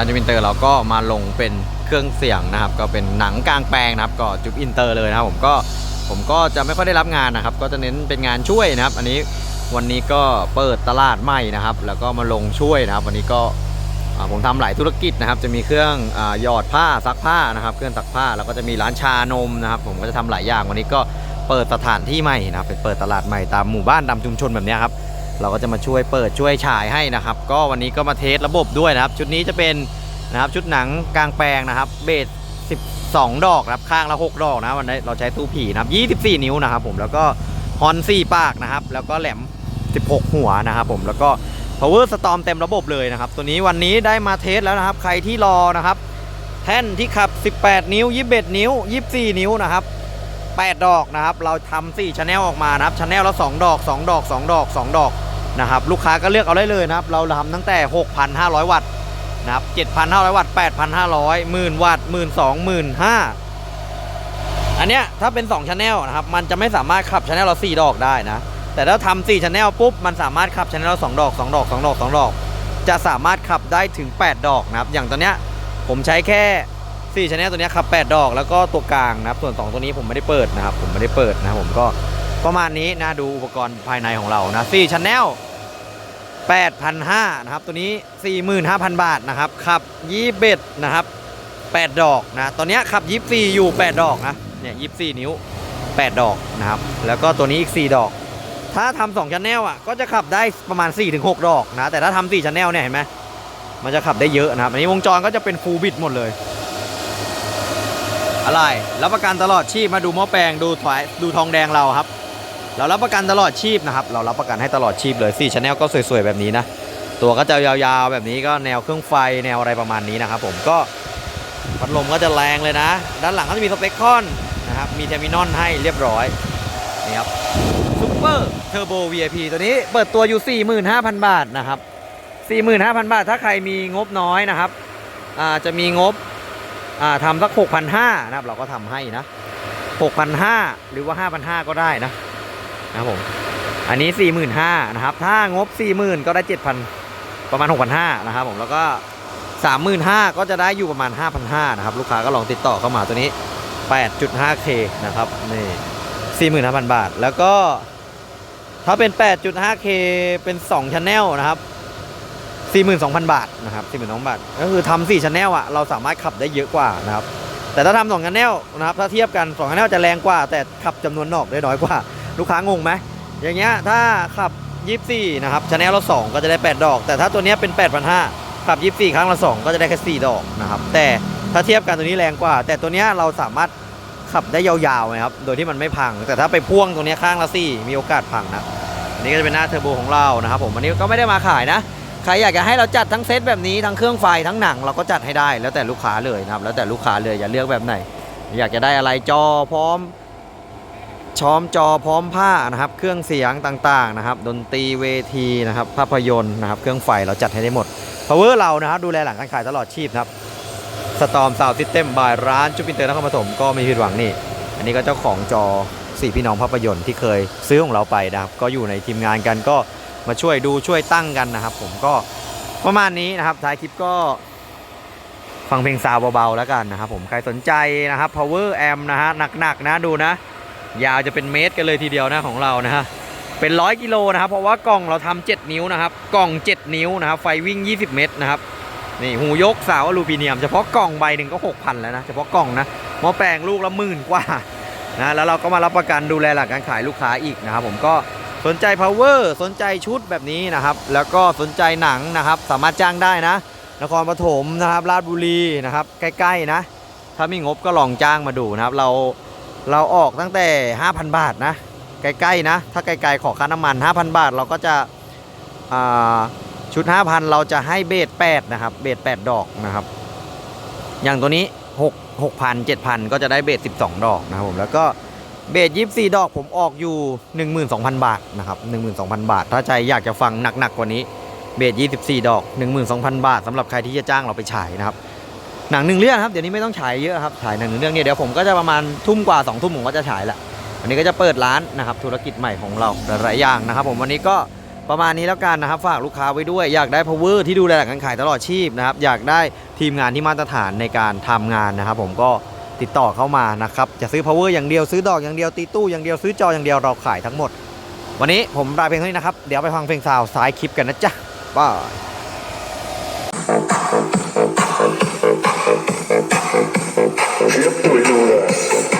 ร้านจุ๊บอินเตอร์เราก็มาลงเป็นเครื่องเสียงนะครับ ก็เป็นหนังกลางแปลงนะครับ ก็จุ๊บอินเตอร์เลยนะครับผมก็ผมก็จะไม่ค่อยได้รับงานนะครับ ก็จะเน้นเป็นงานช่วยนะครับ อันนี้วันนี้ก็เปิดตลาดใหม่นะครับ แล้วก็มาลงช่วยนะครับ วันนี้ก็ผมทำหลายธุรกิจนะครับ จะมีเครื่องอหยอดผ้าซักผ้านะครับ เครื่องซักผ้าแล้วก็จะมีร้านชานมนะครับ ผมก็จะทำหลายอย่างวันนี้ก็เปิดสถานที่ใหม่นะครับเป็นเปิดตลาดใหม่ตามหมู่บ้านตามชุมชนแบบนี้ครับ เราก็จะมาช่วยเปิดช่วยฉายให้นะครับ ก็วันนี้ก็มาเทสระบบด้วยนะครับ ชุดนี้จะเป็นนะครับชุดหนังกลางแปลงนะครับ เบส12 ดอกนะครับข้างละ 6 ดอกนะวันนี้เราใช้ตู้ผีนะครับ24 นิ้วนะครับ ผมแล้วก็ฮอน4ปากนะครับ แล้วก็แหลม 16 หัวนะครับ ผมแล้วก็ power storm เต็มระบบเลยนะครับ ตัวนี้วันนี้ได้มาเทสแล้วนะครับ ใครที่รอนะครับ แท่นที่ขับ 18 นิ้ว 21 นิ้ว 24 นิ้วนะครับ8ดอกนะครับ เราทำ4ชแนลออกมานะครับชแนลละ2ดอก 2 ดอก 2 ดอก 2 ดอก นะครับลูกค้าก็เลือกเอาได้เลยนะครับ เราทำตั้งแต่ 6,500 วัตต์นะครับ 7,500 วัตต์ 8,500 10,000 วัตต์ 12,000 15,000 อันเนี้ยถ้าเป็น2ชแนลนะครับ มันจะไม่สามารถขับชแนลละ4ดอกได้นะ แต่ถ้าทำ4ชแนลปุ๊บ มันสามารถขับชแนลละ2ดอก 2 ดอก 2 ดอก 2 ดอก จะสามารถขับได้ถึง 8 ดอกนะครับ อย่างตอนเนี้ยผมใช้แค่4ชแนลตัวเนี้ยขับ 8 ดอก แล้วก็ตัวกลางนะครับ ส่วน 2 ตัวนี้ผมไม่ได้เปิดนะครับ ผมไม่ได้เปิดนะผมก็ ประมาณนี้นะดูอุปกรณ์ภายในของเรานะ4ชแนล8,500นะครับ ตัวนี้ 45,000 บาทนะครับขับ21นะครับ 8 ดอกนะ ตอนนี้ขับ24อยู่ 8 ดอกนะ เนี่ย24นิ้ว 8 ดอกนะครับ แล้วก็ตัวนี้อีก 4 ดอก ถ้าทำ2ชแนลอะ ก็จะขับได้ประมาณ 4-6 ดอกนะ แต่ถ้าทำ4ชั้นแนลเนี่ยเห็นไหม มันจะขับได้เยอะนะครับ อันนี้วงจรก็จะเป็นฟูลบิดหมดเลย อะไร รับประกันตลอดชีพมาดูหม้อแปลง ดูถอยดูทองแดงเราครับ เรารับประกันตลอดชีพนะครับ เรารับประกันให้ตลอดชีพเลย4ชแนลก็สวยๆแบบนี้นะ ตัวก็จะยาวๆแบบนี้ก็แนวเครื่องไฟแนวอะไรประมาณนี้นะครับ ผมก็พัดลมก็จะแรงเลยนะ ด้านหลังก็จะมีสเปคคอนนะครับ มีเทอร์มินอลให้เรียบร้อยนี่ครับซูเปอร์เทอร์โบ VIP ตัวนี้เปิดตัวอยู่ 45,000 บาทนะครับ 45,000 บาท ถ้าใครมีงบน้อยนะครับจะมีงบทำสัก 6,500 นะครับ เราก็ทำให้นะ 6,500 หรือว่า 5,500 ก็ได้นะ นะครับผม อันนี้ 45,000นะครับ ถ้างบ 40,000 ก็ได้ 7,000 ประมาณ 6,500นะครับผม แล้วก็ 35,000 ก็จะได้อยู่ประมาณ 5,500นะครับ ลูกค้าก็ลองติดต่อเข้ามาตัวนี้ 8.5K นะครับ นี่ 45,000 บาท แล้วก็ ถ้าเป็น 8.5K เป็น2 Channel นะครับ42,000 บาทนะครับ42,000บาท ก็คือทำ4 Channel อะเราสามารถขับได้เยอะกว่านะครับแต่ถ้าทำ2 Channel นะครับถ้าเทียบกัน2 Channel จะแรงกว่า แต่ขับจำนวนนอกได้น้อยกว่า ลูกค้างงไหมอย่างเงี้ยถ้าขับ 24 นะครับ Channel ละ2ก็จะได้ 8 ดอก แต่ถ้าตัวเนี้ยเป็น 8,500ขับ 24 ครั้งละ 2 ก็จะได้แค่ 4 ดอกนะครับแต่ถ้าเทียบกันตัวนี้แรงกว่า แต่ตัวเนี้ยเราสามารถขับได้ยาวๆนะครับโดยที่มันไม่พัง แต่ถ้าไปพ่วงตัวเนี้ข้างละ4มีโอกาสพังนะอันนี้ก็จะเป็นหน้าเทอร์โบของเรานะครับผมอันนี้ก็ไม่ได้มาขายนะใครอยากจะให้เราจัดทั้งเซตแบบนี้ทั้งเครื่องไฟทั้งหนังเราก็จัดให้ได้ แล้วแต่ลูกค้าเลยนะครับแล้วแต่ลูกค้าเลยอย่าเลือกแบบไหน อยากจะได้อะไรจอพร้อม ช้อมจอพร้อมผ้านะครับ เครื่องเสียงต่างๆนะครับ ดนตรีเวทีนะครับ ภาพยนตร์นะครับ เครื่องไฟเราจัดให้ได้หมด power เรานะครับ ดูแลหลังการขายตลอดชีพครับสตอมซาวด์ซิสเต็มบายร้านจุ๊บินเตอร์นครปฐมก็ไมีผิดหวังนี่ อันนี้ก็เจ้าของจอสี่พี่น้องภาพยนตร์ที่เคยซื้อของเราไปนะครับ ก็อยู่ในทีมงานกันก็มาช่วยดูช่วยตั้งกันนะครับ ผมก็ประมาณนี้นะครับท้ายคลิปก็ฟังเพลงซาวเบาๆแล้วกันนะครับผมใครสนใจนะครับ power amp นะฮะหนักๆนะดูนะ ยาวจะเป็นเมตรกันเลยทีเดียวนะของเรานะฮะเป็นร้อยกิโลนะครับ เพราะว่ากล่องเราทำ7นิ้วนะครับ กล่อง 7 นิ้วนะครับ ไฟวิ่ง 20 เมตรนะครับนี่หูยกสาวอลูมิเนียมเฉพาะกล่องใบหนึ่งก็ 6,000 แล้วนะเฉพาะกล่องนะหม้อแปลงลูกละหมื่นกว่านะแล้วเราก็มารับประกันดูแลหลักการขายลูกค้าอีกนะครับ ผมก็สนใจ power สนใจชุดแบบนี้นะครับ แล้วก็สนใจหนังนะครับ สามารถจ้างได้นะ นครปฐมนะครับราชบุรีนะครับ ใกล้ๆนะ ถ้ามีงบก็ลองจ้างมาดูนะครับ เรา เราออกตั้งแต่ 5,000 บาทนะ ใกล้ๆนะ ถ้าไกลๆขอค่าน้ำมัน 5,000 บาทเราก็จะชุด 5,000 เราจะให้เบส8นะครับ เบส8ดอกนะครับ อย่างตัวนี้ 6 6,000 7,000 ก็จะได้เบส12 ดอกนะครับผม แล้วก็เบส24 ดอกผมออกอยู่ 12,000 บาทนะครับ 12,000 บาท ถ้าใจอยากจะฟังหนักๆกว่านี้ เบส24 ดอก 12,000 บาทสำหรับใครที่จะจ้างเราไปฉายนะครับ หนังหนึ่งเรื่องครับเดี๋ยวนี้ไม่ต้องฉายเยอะครับฉายหนังหนึ่งเรื่องเนี่ยเดี๋ยวผมก็จะประมาณทุ่มกว่าสองทุ่มผมก็จะฉายละวันนี้ก็จะเปิดร้านนะครับธุรกิจใหม่ของเราหลายอย่างนะครับ ผมวันนี้ก็ประมาณนี้แล้วกันนะครับฝากลูกค้าไว้ด้วย อยากได้ power ที่ดูแลหลังการขายตลอดชีพนะครับอยากได้ทีมงานที่มาตรฐานในการทำงานนะครับ ผมก็ติดต่อเข้ามานะครับจะซื้อ power อย่างเดียวซื้อดอกอย่างเดียวตีตู้อย่างเดียวซื้อจออย่างเดียวเราขายทั้งหมด วันนี้ผมลาเพลงเท่านี้นะครับเดี๋ยวไปฟังเพลงซาวซ้ายคลิปกันนะจ๊ะบาย Жертвуй, дура.